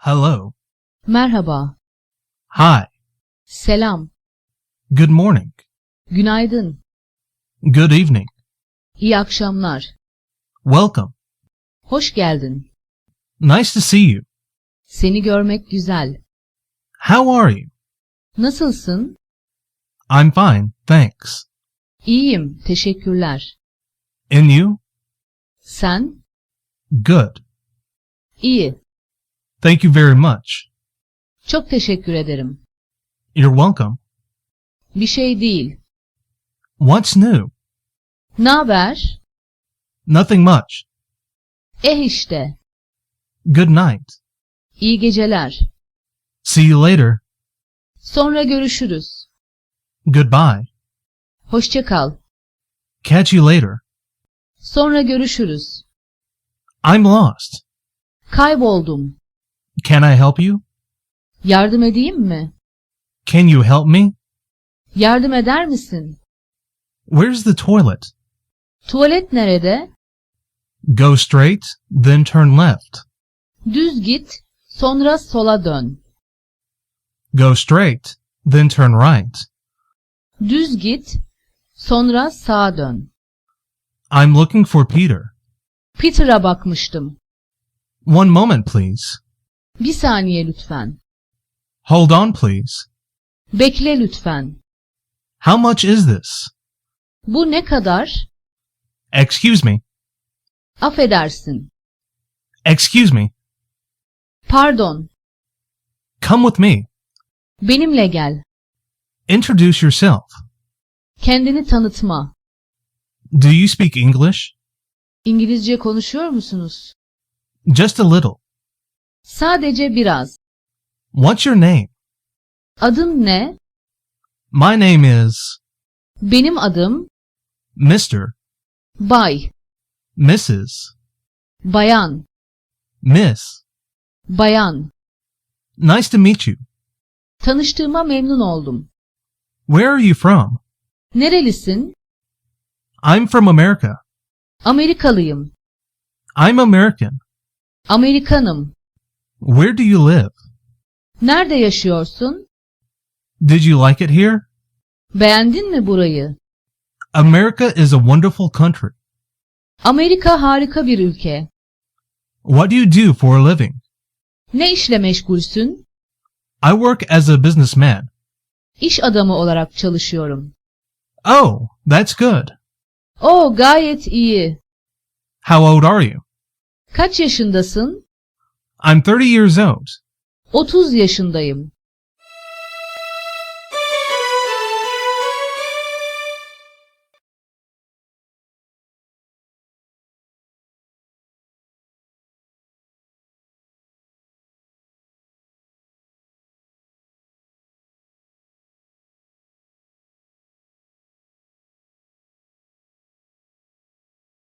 Hello. Merhaba, Hi. selam, Good morning. günaydın, Good evening. iyi akşamlar, Welcome. hoş geldin. Nice to see you. Seni görmek güzel. How are you? Nasılsın? I'm fine, thanks. İyiyim, teşekkürler. And you? Sen? Good. İyi, Thank you very much. çok teşekkür ederim. You're welcome. Bir şey değil. What's new? Naber? Nothing much. Eh işte. Good night. İyi geceler. See you later. Sonra görüşürüz. Goodbye. Hoşça kal. Catch you later. Sonra görüşürüz. I'm lost. Kayboldum. Can I help you? Yardım edeyim mi? Can you help me? Yardım eder misin? Where's the toilet? Tuvalet nerede? Go straight, then turn left. Düz git, sonra sola dön. Go straight, then turn right. Düz git, sonra sağa dön. I'm looking for Peter. Peter'a bakmıştım. One moment, please. Bir saniye lütfen. Hold on, please. Bekle lütfen. How much is this? Bu ne kadar? Excuse me. Affedersin. Excuse me. Pardon. Come with me. Benimle gel. Introduce yourself. Kendini tanıtma. Do you speak English? İngilizce konuşuyor musunuz? Just a little. Sadece biraz. What's your name? Adın ne? My name is Benim adım Mr. Bay, Mrs. Bayan, Miss. Bayan. Nice to meet you. Tanıştığıma memnun oldum. Where are you from? Nerelisin? I'm from America. Amerikalıyım. I'm American. Amerikanım. Where do you live? Nerede yaşıyorsun? Did you like it here? Beğendin mi burayı? America is a wonderful country. Amerika harika bir ülke. What do you do for a living? Ne işle meşgulsün? I work as a businessman. İş adamı olarak çalışıyorum. Oh, that's good. Oo gayet iyi. How old are you? Kaç yaşındasın? I'm 30 years old. 30 yaşındayım.